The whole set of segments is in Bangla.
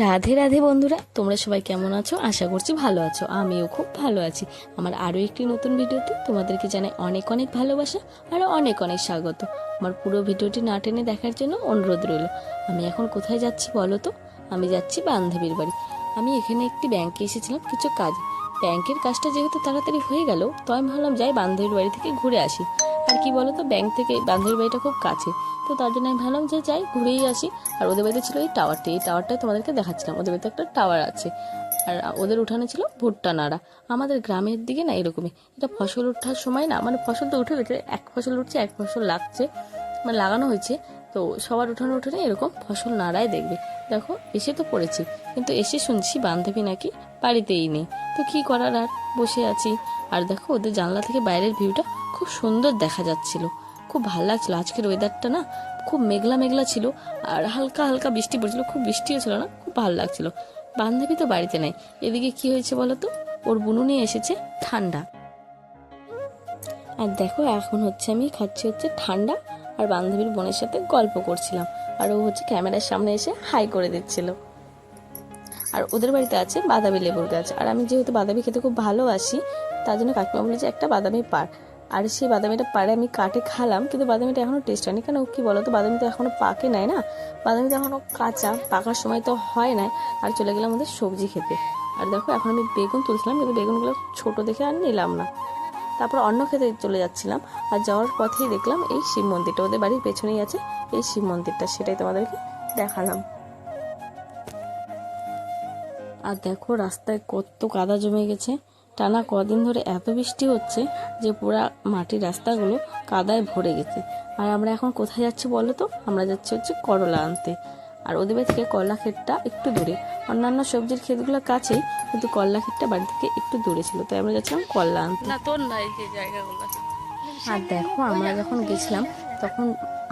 রাধে রাধে বন্ধুরা, তোমরা সবাই কেমন আছো? আশা করছি ভালো আছো। আমিও খুব ভালো আছি। আমার আরও একটি নতুন ভিডিওতে তোমাদেরকে জানাই অনেক অনেক ভালোবাসা আর অনেক অনেক স্বাগত। আমার পুরো ভিডিওটি না টেনে দেখার জন্য অনুরোধ রইল। আমি এখন কোথায় যাচ্ছি বলো তো? আমি যাচ্ছি বান্ধবীর বাড়ি। আমি এখানে একটি ব্যাংকে এসেছিলাম কিছু কাজ। ব্যাংকের কাজটা যেহেতু তাড়াতাড়ি হয়ে গেল, তো আমি ভাবলাম যাই বান্ধবীর বাড়ি থেকে ঘুরে আসি। আর কি বলো তো ব্যাংক থেকে বান্ধবীর বাড়িটা খুব কাছে। তো তার জন্য আমি ভাবলাম যে যাই, ঘুরেই আসি। আর ওদের বাড়িতে ছিল এই টাওয়ারটি এই টাওয়ারটাই তোমাদেরকে দেখাচ্ছিলাম। ওদের বাড়িতে একটা টাওয়ার আছে। আর ওদের উঠানে ছিল ভুট্টা নাড়া। আমাদের গ্রামের দিকে না এরকমই। এটা ফসল ওঠার সময় না মানে ফসল তো উঠে গেছে, এক ফসল উঠছে, এক ফসল লাগছে মানে লাগানো হয়েছে। তো সবার উঠানে উঠানে এরকম ফসল নাড়াই দেখবে। দেখো, এসে তো পড়েছি। কিন্তু এসে শুনছি বান্ধবী নাকি বাড়িতেই নেই। তো কি করার আর? বসে আছি। আর দেখো, ওদের জানলা থেকে বাইরের ভিউটা খুব সুন্দর দেখা যাচ্ছিল। খুব ভালো লাগছিল। আজকের ওয়েদারটা না খুব মেঘলা মেঘলা ছিল আর হালকা হালকা বৃষ্টি পড়ছিল। খুব বৃষ্টিও ছিল না, খুব ভালো লাগছিল। বান্ধবী তো বাড়িতে নেই। এদিকে কি হয়েছে বলো তো? ওর বুনু নিয়ে এসেছে ঠান্ডা। আর দেখো, এখন হচ্ছে আমি খাচ্ছি হচ্ছে ঠান্ডা আর বান্ধবীর বোনের সাথে গল্প করছিলাম। আর ও হচ্ছে ক্যামেরার সামনে এসে হাই করে দিচ্ছিল। আর ওদের বাড়িতে আছে বাদামি লেবুর গাছ। আর আমি যেহেতু বাদামি খেতে খুব ভালোবাসি, তার জন্য কাকিমা বলেছে একটা বাদামি পার আর সেই বাদামিটা পারে আমি কাটে খালাম, কিন্তু বাদামিটা এখনও টেস্ট হয়নি। কেন কী বলো তো বাদামি তো এখনও পাকে নাই না? বাদামি তো এখনও কাঁচা, পাকার সময় তো হয় নাই। আর চলে গেলাম আমাদের সবজি খেতে। আর দেখো, এখন আমি বেগুন তুলছিলাম, কিন্তু বেগুনগুলো ছোট দেখে আর নিলাম না। তারপর অন্য খেতে চলে যাচ্ছিলাম, আর যাওয়ার পথেই দেখলাম এই শিব মন্দিরটা ওদের বাড়ির পেছনেই আছে। এই শিব মন্দিরটা, সেটাই তোমাদেরকে দেখালাম। আর দেখো, রাস্তায় কত কাদা জমে গেছে। টানা কদিন ধরে এত বৃষ্টি হচ্ছে যে পুরা মাটির রাস্তাগুলো কাদায় ভরে গেছে। আর আমরা এখন কোথায় যাচ্ছি বলো তো? আমরা যাচ্ছি হচ্ছে করলা আনতে। আর ওদের বাড়ি থেকে করলা ক্ষেতটা একটু দূরে। অন্যান্য সবজির ক্ষেতগুলো কাছেই কিন্তু করলা ক্ষেতটা বাড়ি থেকে একটু দূরে ছিল তাই আমরা যাচ্ছিলাম করলা আনতে। না তোর জায়গাগুলো। আর দেখো আমরা যখন গেছিলাম তখন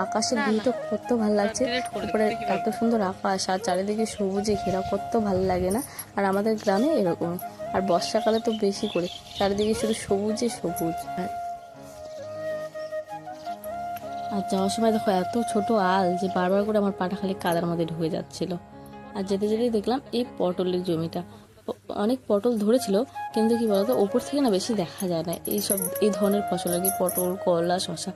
আকাশের ভিউটা কত ভালো লাগছে। উপরে এত সুন্দর আকাশ আর চারিদিকে সবুজে ঘেরা কত ভালো লাগে না? আর আমাদের গ্রামে এরকম। আর বর্ষাকালে তো বেশি করে। চারিদিকে শুধু সবুজে সবুজ। আর যাওয়ার সময় দেখো এত ছোট আল যে বারবার করে আমার পাটা খালি কাদার মধ্যে ঢুকে যাচ্ছিল। আর যেতে যেতেই দেখলাম এই পটলের জমিটা। অনেক পটল ধরেছিল কিন্তু কি বলতো ওপর থেকে না বেশি দেখা যায় না। এই সব এই ধরনের ফসল আর কি পটল কলা শশা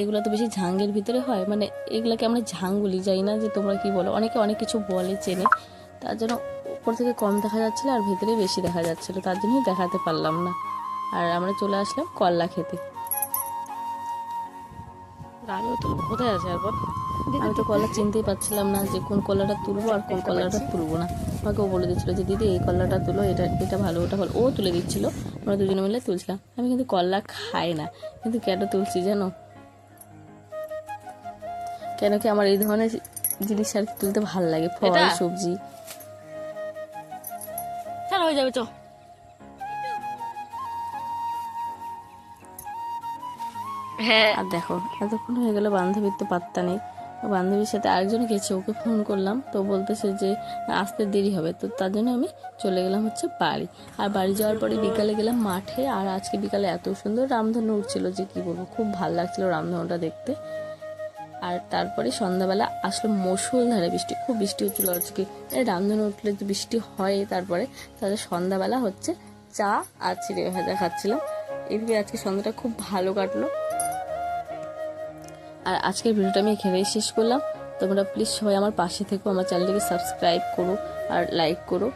এগুলো তো বেশি ঝাঙ্গের ভিতরে হয়। মানে এগুলোকে আমরা ঝাং বলি যাই না যে তোমরা কি বলো। অনেকে অনেক কিছু বলে চেনে। তার জন্য উপর থেকে কম দেখা যাচ্ছিল আর ভেতরে বেশি দেখা যাচ্ছিল। তার জন্যই দেখাতে পারলাম না। আর আমরা চলে আসলাম করলা খেতে। আমিও তো কোথায় আছে এরপর আমি তো কলা চিনতেই পারছিলাম না যে কোন কলাটা তুলবো আর কোন কলাটা তুলবো না। আমাকে ও বলে দিচ্ছিল যে দিদি এই কলাটা তুলো এটা এটা ভালো ওটা ভালো। ও তুলে দিচ্ছিল। আমরা দুজনে মিলে তুলছিলাম। আমি কিন্তু কলা খাই না। কিন্তু কেন তুলছি জানো? কেন কি আমার এই ধরনের জিনিস আর কি তুলতে ভালো লাগে? ফল সবজি। চল হয়ে যাবে চ। হ্যাঁ। আর দেখো এতক্ষণ হয়ে গেল বান্ধবীর তো পাত্তা নেই। বান্ধবীর সাথে আরেকজন গেছে, ওকে ফোন করলাম। তো বলতেছে যে, আসতে দেরি হবে। তো তার জন্য আমি চলে গেলাম হচ্ছে বাড়ি। আর বাড়ি যাওয়ার পরে বিকালে গেলাম মাঠে। আর আজকে বিকালে এত সুন্দর রামধনু উঠছিল যে কি বলব, খুব ভালো লাগছিল রামধনুটা দেখতে। আর তারপরে সন্ধ্যাবেলা আসলো মুষলধারে বৃষ্টি, খুব বৃষ্টি হচ্ছিল আজকে। রামধনু উঠলে তো বৃষ্টি হয় তারপরে। তাহলে সন্ধ্যাবেলা হচ্ছে চা আর চিড়ে ভাজা খাচ্ছিলাম। এইভাবে আজকে সন্ধ্যাটা খুব ভালো কাটলো। আর আজকের ভিডিওটা আমি এখানেই শেষ করলাম। তোমরা প্লিজ সবাই আমার পাশে থেকো, আমার চ্যানেলটিকে সাবস্ক্রাইব করো আর লাইক করো।